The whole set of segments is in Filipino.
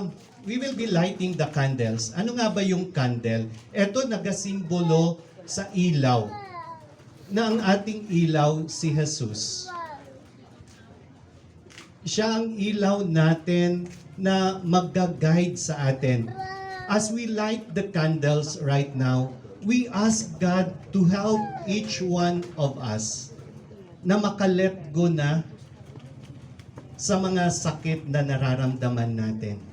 um, we will be lighting the candles. Ano nga ba yung candle? Ito nagasimbolo sa ilaw na ang ating ilaw si Jesus. Siya ang ilaw natin na magga-guide sa atin. As we light the candles right now, we ask God to help each one of us na makalet go na sa mga sakit na nararamdaman natin.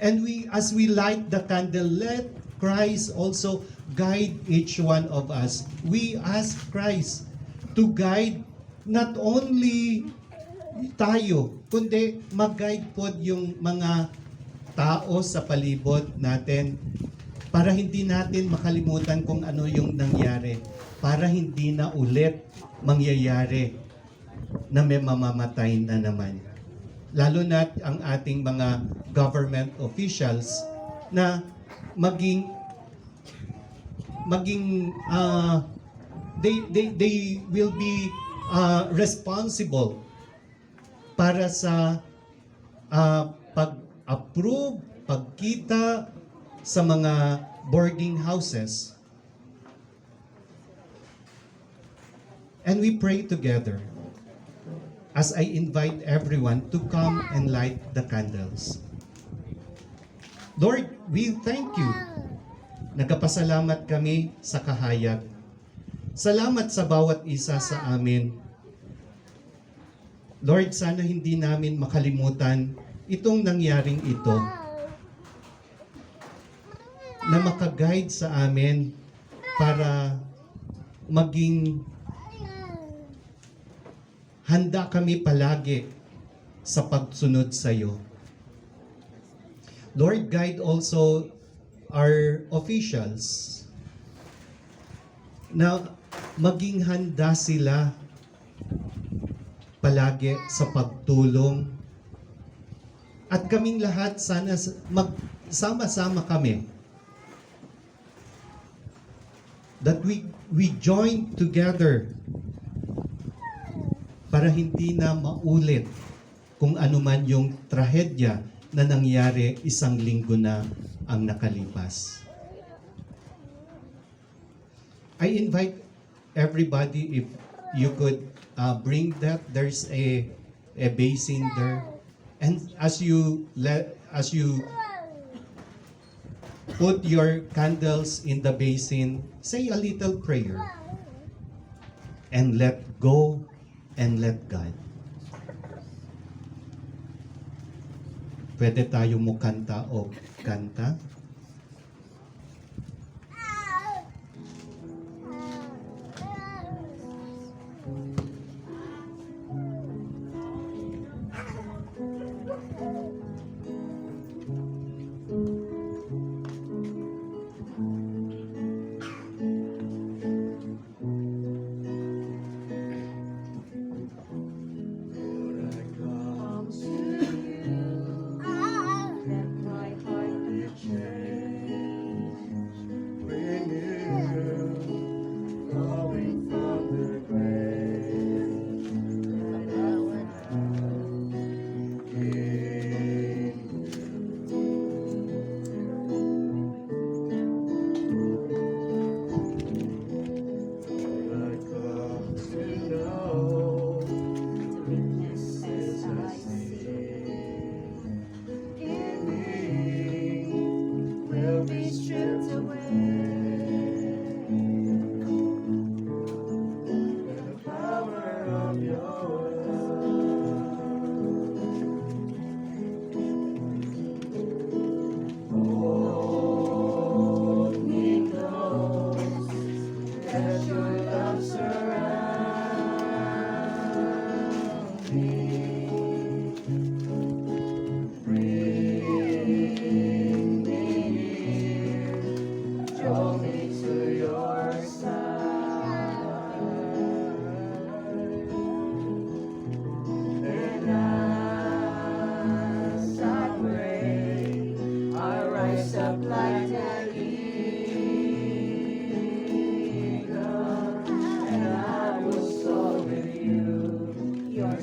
And we, as we light the candle, let Christ also guide each one of us. We ask Christ to guide not only tayo, kundi mag-guide po yung mga tao sa palibot natin para hindi natin makalimutan kung ano yung nangyari. Para hindi na ulit mangyayari na may mamamatay na naman. Lalo na ang ating mga government officials na maging maging ah, they they they will be ah, responsible para sa ah, pag-approve, pagkita sa mga boarding houses. And we pray together as I invite everyone to come and light the candles. Lord, we thank you. Nagkapasalamat kami sa kahayag. Salamat sa bawat isa sa amin. Lord, sana hindi namin makalimutan itong nangyaring ito na makaguide sa amin para maging handa kami palagi sa pagsunod sa iyo. Lord, guide also our officials na maging handa sila palagi sa pagtulong at kaming lahat sana magsama-sama kami that we we join together para hindi na maulit kung ano man yung trahedya na nangyari isang linggo na ang nakalipas. I invite everybody if you could uh, bring that there's a a basin there and as you let as you put your candles in the basin say a little prayer and let go and let God. Pwede tayo mo kanta o kanta.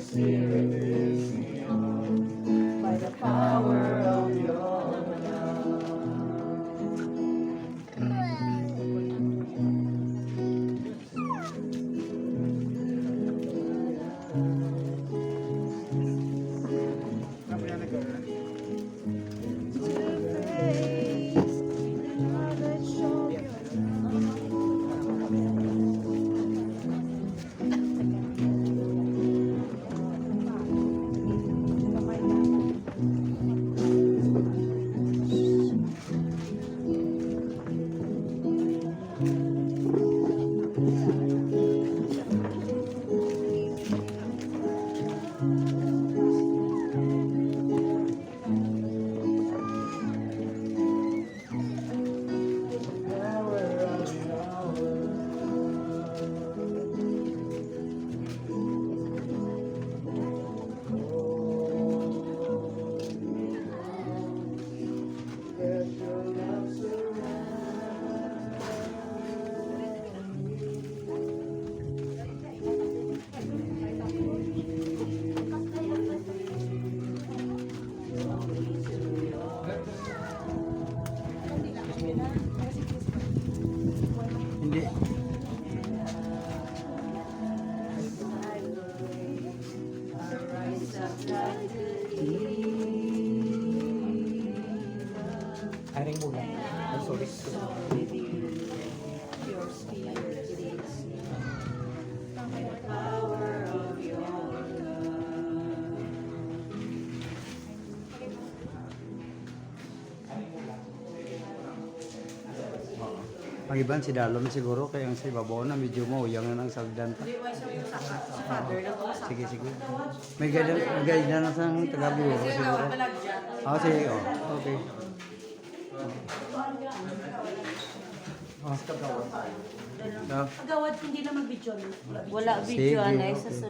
Spirit is me by the power of Hindi. Aring muna. I'm sorry. Your spirit Ang iban si Dalon siguro kaya ang si Babaw na medyo mauyang na ng sagdan pa. Na sa Sige, sige. May guidance, may guidance ng taga-buro siguro. Ah, sige, oh. Okay. Oh. Ah. Gawad hindi na mag-video. Wala video, anay sa.